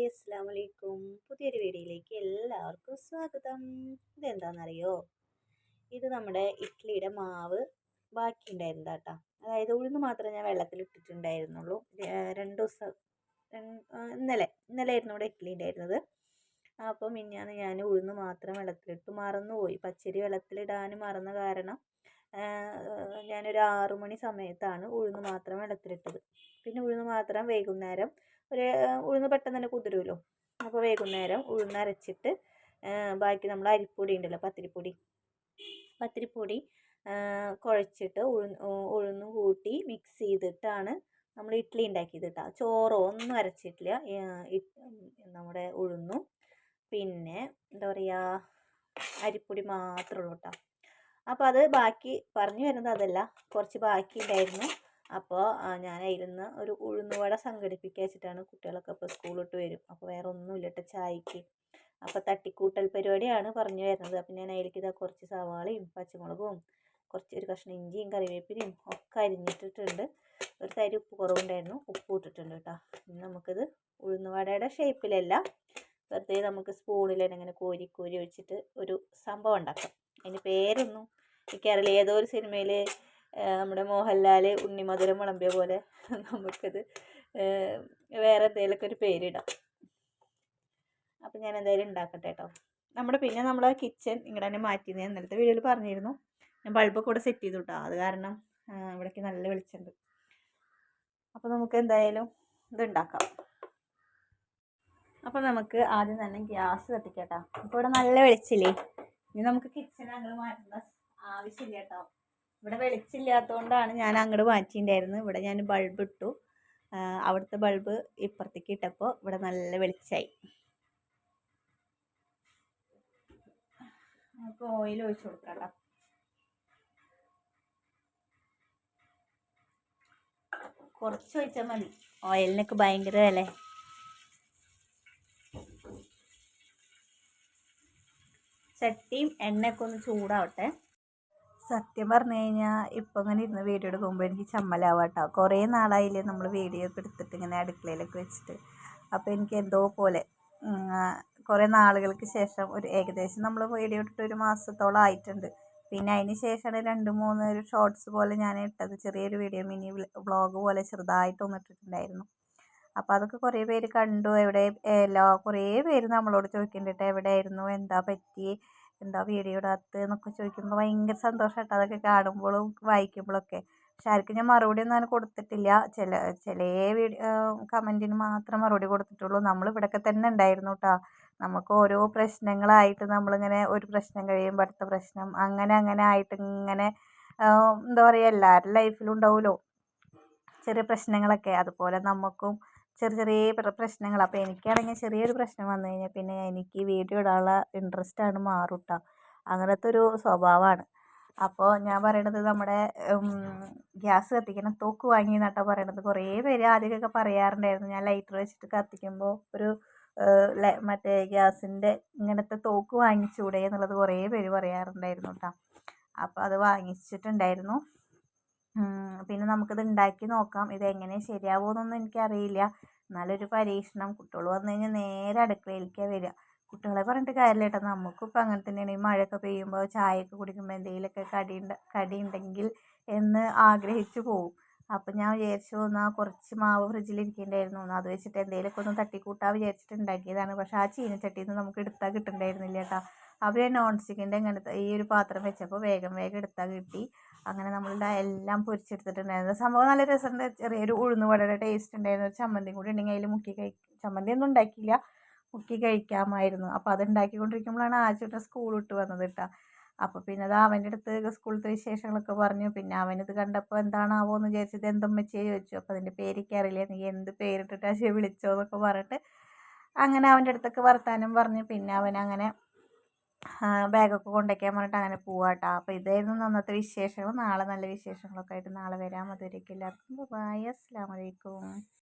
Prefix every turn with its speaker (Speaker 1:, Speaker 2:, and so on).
Speaker 1: Hi അസ്സാം വലൈക്കും പുതിയൊരു വീഡിയോയിലേക്ക് എല്ലാവർക്കും സ്വാഗതം. ഇതെന്താണെന്നറിയോ ഇത് നമ്മുടെ ഇഡ്ഡലിയുടെ മാവ് ബാക്കി ഉണ്ടായിരുന്നതാ കേട്ടോ അതായത് ഉഴുന്ന് മാത്രമേ ഞാൻ വെള്ളത്തിൽ ഇട്ടിട്ടുണ്ടായിരുന്നുള്ളൂ. രണ്ട് ദിവസം ഇന്നലെ ഇന്നലെ ആയിരുന്നു ഇവിടെ ഇഡ്ഡലി ഉണ്ടായിരുന്നത്. അപ്പോൾ ഇനിയാണ് ഞാൻ ഉഴുന്ന് മാത്രം വെള്ളത്തിലിട്ട് മറന്നുപോയി. പച്ചരി വെള്ളത്തിലിടാൻ മറന്ന കാരണം ഞാനൊരു ആറു മണി സമയത്താണ് ഉഴുന്ന് മാത്രം വെള്ളത്തിലിട്ടത്. പിന്നെ ഉഴുന്ന് മാത്രം വൈകുന്നേരം ഒരു ഉഴുന്ന് പെട്ടെന്ന് തന്നെ കുതിരുമല്ലോ അപ്പോൾ വൈകുന്നേരം ഉഴുന്ന് അരച്ചിട്ട് ബാക്കി നമ്മൾ അരിപ്പൊടി ഉണ്ടല്ലോ പത്തിരിപ്പൊടി. പത്തിരിപ്പൊടി കുഴച്ചിട്ട് ഉഴുന്ന് ഉഴുന്ന് കൂട്ടി മിക്സ് ചെയ്തിട്ടാണ് നമ്മൾ ഇഡ്ഡലി ഉണ്ടാക്കിയത് കേട്ടോ. ചോറോ ഒന്നും അരച്ചിട്ടില്ല നമ്മുടെ ഉഴുന്നും. പിന്നെ എന്താ പറയുക അരിപ്പൊടി മാത്രമേ ഉള്ളൂ കേട്ടോ. അപ്പോൾ അത് ബാക്കി പറഞ്ഞു വരുന്നത് അതല്ല കുറച്ച് ബാക്കി ഉണ്ടായിരുന്നു. അപ്പോൾ ഞാൻ അതിലിന്ന് ഒരു ഉഴുന്നുവട സംഘടിപ്പിക്കുക വെച്ചിട്ടാണ് കുട്ടികളൊക്കെ ഇപ്പോൾ സ്കൂൾ വിട്ട് വരും. അപ്പോൾ വേറെ ഒന്നുമില്ല കേട്ടോ ചായക്ക്. അപ്പോൾ തട്ടിക്കൂട്ടൽ പരിപാടിയാണ് പറഞ്ഞു വരുന്നത്. അപ്പം ഞാൻ അതിലേക്ക് ഇതാ കുറച്ച് സവാളയും പച്ചമുളകും കുറച്ച് ഒരു കഷ്ണം ഇഞ്ചിയും കറിവേപ്പിലയും ഒക്കെ അരിഞ്ഞിട്ടിട്ടുണ്ട്. ഒരു തരി ഉപ്പ് കുറവുണ്ടായിരുന്നു. ഉപ്പ് ഇട്ടിട്ടുണ്ട് കേട്ടോ ഇനി നമുക്കിത് ഉഴുന്നുവടയുടെ ഷേപ്പിലല്ല. വെറുതെ നമുക്ക് സ്പൂണിൽ ഇങ്ങനെ കോരി കോരി വെച്ചിട്ട് ഒരു സംഭവം ഉണ്ടാക്കാം. അതിന്റെ പേരൊന്നും എനിക്കറിയില്ല ഏതോ ഒരു സിനിമയിൽ നമ്മുടെ മോഹൻലാൽ ഉണ്ണിമധുരം വിളമ്പിയ പോലെ നമുക്കത് വേറെ എന്തെങ്കിലുമൊക്കെ ഒരു പേരിടാം. അപ്പം ഞാൻ എന്തായാലും ഉണ്ടാക്കട്ടെ കേട്ടോ നമ്മുടെ പിന്നെ നമ്മൾ കിച്ചൺ ഇങ്ങോട്ട് തന്നെ മാറ്റി ഞാൻ ഇന്നലത്തെ വീഡിയോയിൽ പറഞ്ഞിരുന്നു. ഞാൻ ബൾബൊക്കെ കൂടെ സെറ്റ് ചെയ്തു കേട്ടോ അത് കാരണം ഇവിടേക്ക് നല്ല വെളിച്ചമുണ്ട് അപ്പോൾ നമുക്ക് എന്തായാലും ഇത് ഉണ്ടാക്കാം അപ്പോൾ നമുക്ക് ആദ്യം തന്നെ ഗ്യാസ് കത്തിക്കട്ടോ ഇപ്പോൾ ഇവിടെ നല്ല വെളിച്ചില്ലേ? ഇനി നമുക്ക് കിച്ചൺ അങ്ങനെ മാറ്റുന്ന ആവശ്യമില്ല കേട്ടോ ഇവിടെ വെളിച്ചില്ലാത്തതുകൊണ്ടാണ് ഞാൻ അങ്ങോട്ട് മാറ്റിയിട്ടുണ്ടായിരുന്നത് ഇവിടെ ഞാൻ ബൾബ് ഇട്ടു. അവിടുത്തെ ബൾബ് ഇപ്പുറത്തേക്ക് ഇട്ടപ്പോൾ ഇവിടെ നല്ല വെളിച്ചായി. നമുക്ക് ഓയിൽ ഒഴിച്ചു കൊടുക്കാം കുറച്ച് ഒഴിച്ചാൽ മതി. ഓയിലിനൊക്കെ ഭയങ്കര വില ചട്ടിയും എണ്ണയൊക്കെ ഒന്ന് ചൂടാവട്ടെ. സത്യം പറഞ്ഞു കഴിഞ്ഞാൽ ഇപ്പം ഇങ്ങനെ ഇരുന്ന് വീഡിയോ എടുക്കുമ്പോൾ എനിക്ക് ചമ്മലാവാം കേട്ടോ കുറേ നാളായില്ലേ നമ്മൾ വീഡിയോ ഒക്കെ എടുത്തിട്ട് ഇങ്ങനെ അടുക്കളയിലൊക്കെ വെച്ചിട്ട്. അപ്പോൾ എനിക്ക് എന്തോ പോലെ കുറേ നാളുകൾക്ക് ശേഷം ഒരു ഏകദേശം നമ്മൾ വീഡിയോ ഇട്ടിട്ട് ഒരു മാസത്തോളം ആയിട്ടുണ്ട്. പിന്നെ അതിന് ശേഷമാണ് രണ്ട് മൂന്ന് ഒരു ഷോർട്സ് പോലെ ഞാൻ ഇട്ടത്. ചെറിയൊരു വീഡിയോ മിനി വ്ളോഗ് പോലെ ചെറുതായിട്ട് ഇട്ടിട്ടുണ്ടായിരുന്നു. അപ്പോൾ അതൊക്കെ കുറേ പേര് കണ്ടു. എവിടെ എല്ലാ കുറേ പേര് നമ്മളോട് ചോദിക്കുന്നുണ്ട് എവിടെയായിരുന്നു എന്താ പറ്റി എന്താ വീഡിയോ ഇടാത്തത് എന്നൊക്കെ ചോദിക്കുമ്പോൾ ഭയങ്കര സന്തോഷം കേട്ടോ അതൊക്കെ കാണുമ്പോഴും വായിക്കുമ്പോഴൊക്കെ പക്ഷെ ആർക്കും ഞാൻ മറുപടി ഒന്നും അങ്ങനെ കൊടുത്തിട്ടില്ല. ചില ചില വീഡിയോ കമന്റിന് മാത്രം മറുപടി കൊടുത്തിട്ടുള്ളൂ. നമ്മൾ ഇവിടെയൊക്കെ തന്നെ ഉണ്ടായിരുന്നു കേട്ടോ നമുക്ക് ഓരോ പ്രശ്നങ്ങളായിട്ട് നമ്മളിങ്ങനെ ഒരു പ്രശ്നം കഴിയുമ്പോൾ അടുത്ത പ്രശ്നം അങ്ങനെ അങ്ങനെ ആയിട്ട് ഇങ്ങനെ എന്താ പറയുക എല്ലാവരുടെ ലൈഫിലും ഉണ്ടാവുമല്ലോ ചെറിയ പ്രശ്നങ്ങളൊക്കെ. അതുപോലെ നമുക്കും ചെറിയ ചെറിയ പ്രശ്നങ്ങൾ അപ്പോൾ എനിക്കാണെങ്കിൽ ചെറിയൊരു പ്രശ്നം വന്നു കഴിഞ്ഞാൽ പിന്നെ എനിക്ക് വീഡിയോ ഇടാനുള്ള ഇൻട്രസ്റ്റ് ആണ് മാറും കേട്ടോ അങ്ങനത്തെ ഒരു സ്വഭാവമാണ് അപ്പോൾ ഞാൻ പറയണത് നമ്മുടെ ഗ്യാസ് കത്തിക്കണം. തോക്ക് വാങ്ങി എന്നാട്ടാ പറയണത്. കുറേ പേര് ആദ്യമൊക്കെ പറയാറുണ്ടായിരുന്നു. ഞാൻ ലൈറ്റർ വെച്ചിട്ട് കത്തിക്കുമ്പോൾ ഒരു മറ്റേ ഗ്യാസിന്റെ ഇങ്ങനത്തെ തോക്ക് വാങ്ങിച്ചൂടെ എന്നുള്ളത് കുറേ പേര് പറയാറുണ്ടായിരുന്നു കേട്ടോ അപ്പോൾ അത് വാങ്ങിച്ചിട്ടുണ്ടായിരുന്നു. പിന്നെ നമുക്കിത് ഉണ്ടാക്കി നോക്കാം. ഇത് എങ്ങനെ ശരിയാവുമെന്നൊന്നും എനിക്കറിയില്ല. എന്നാലൊരു പരീക്ഷണം. കുട്ടികൾ വന്നു കഴിഞ്ഞാൽ നേരെ അടുക്കളയിലേക്കാണ് വരിക കുട്ടികളെ പറഞ്ഞിട്ട് കാര്യമില്ല കേട്ടോ. നമുക്കും അങ്ങനെ തന്നെയാണ്. ഈ മഴയൊക്കെ പെയ്യുമ്പോൾ ചായയൊക്കെ കുടിക്കുമ്പോൾ എന്തെങ്കിലുമൊക്കെ കടി കടി ഉണ്ടെങ്കിൽ എന്ന് ആഗ്രഹിച്ചു പോകും അപ്പം ഞാൻ വിചാരിച്ചു എന്നാൽ കുറച്ച് മാവ് ഫ്രിഡ്ജിൽ ഇരിക്കേണ്ടായിരുന്നു. അത് വെച്ചിട്ട് എന്തെങ്കിലുമൊക്കെ ഒന്ന് തട്ടിക്കൂട്ടാൻ വിചാരിച്ചിട്ട് ഉണ്ടാക്കിയതാണ് പക്ഷേ ആ ചീനച്ചട്ടിയിൽ നിന്ന് നമുക്ക് എടുത്താൽ കിട്ടണ്ടായിരുന്നില്ല കേട്ടോ. അവർ നോൺ സ്റ്റിക്കിന്റെ ഇങ്ങനത്തെ ഈ ഒരു പാത്രം വെച്ചപ്പോൾ വേഗം വേഗം എടുത്താൽ കിട്ടി. അങ്ങനെ നമ്മളുടെ എല്ലാം പൊരിച്ചെടുത്തിട്ടുണ്ടായിരുന്നു. സംഭവം നല്ല രസമുണ്ട്. ചെറിയൊരു ഉഴുന്ന് വടയുടെ ടേസ്റ്റ് ഉണ്ടായിരുന്നു. ഒരു ചമ്മന്തിയും കൂടി ഉണ്ടെങ്കിൽ അതിൽ മുക്കി കഴി ചമ്മന്തി ഒന്നും ഉണ്ടാക്കിയില്ല. മുക്കി കഴിക്കാമായിരുന്നു. അപ്പോൾ അത് ഉണ്ടാക്കിക്കൊണ്ടിരിക്കുമ്പോഴാണ് ആദ്യമായിട്ട് സ്കൂൾ വിട്ട് വന്നത് കേട്ടോ അപ്പോൾ പിന്നെ അത് അവന്റെ അടുത്ത് സ്കൂളിലത്തെ വിശേഷങ്ങളൊക്കെ പറഞ്ഞു. പിന്നെ അവനിത് കണ്ടപ്പോൾ എന്താണാവോ എന്ന് വിചാരിച്ചത് എന്തുമ്മച്ചിയെ ചോദിച്ചു. അപ്പോൾ അതിന്റെ പേരിക്കറിയില്ല നീ എന്ത് പേരിട്ടിട്ടാ വിളിച്ചോ എന്നൊക്കെ പറഞ്ഞിട്ട് അങ്ങനെ അവന്റെ അടുത്തൊക്കെ വർത്താനം പറഞ്ഞു. പിന്നെ അവനങ്ങനെ ബാഗൊക്കെ കൊണ്ടുവയ്ക്കാൻ പറഞ്ഞിട്ട് അങ്ങനെ പോവാട്ടോ. അപ്പോൾ ഇതായിരുന്നു അന്നത്തെ വിശേഷങ്ങൾ. നാളെ നല്ല വിശേഷങ്ങളൊക്കെ ആയിട്ട് നാളെ വരാം. അതുവരേക്കും എല്ലാവർക്കും. ബൈ അസ്സാം വലൈക്കും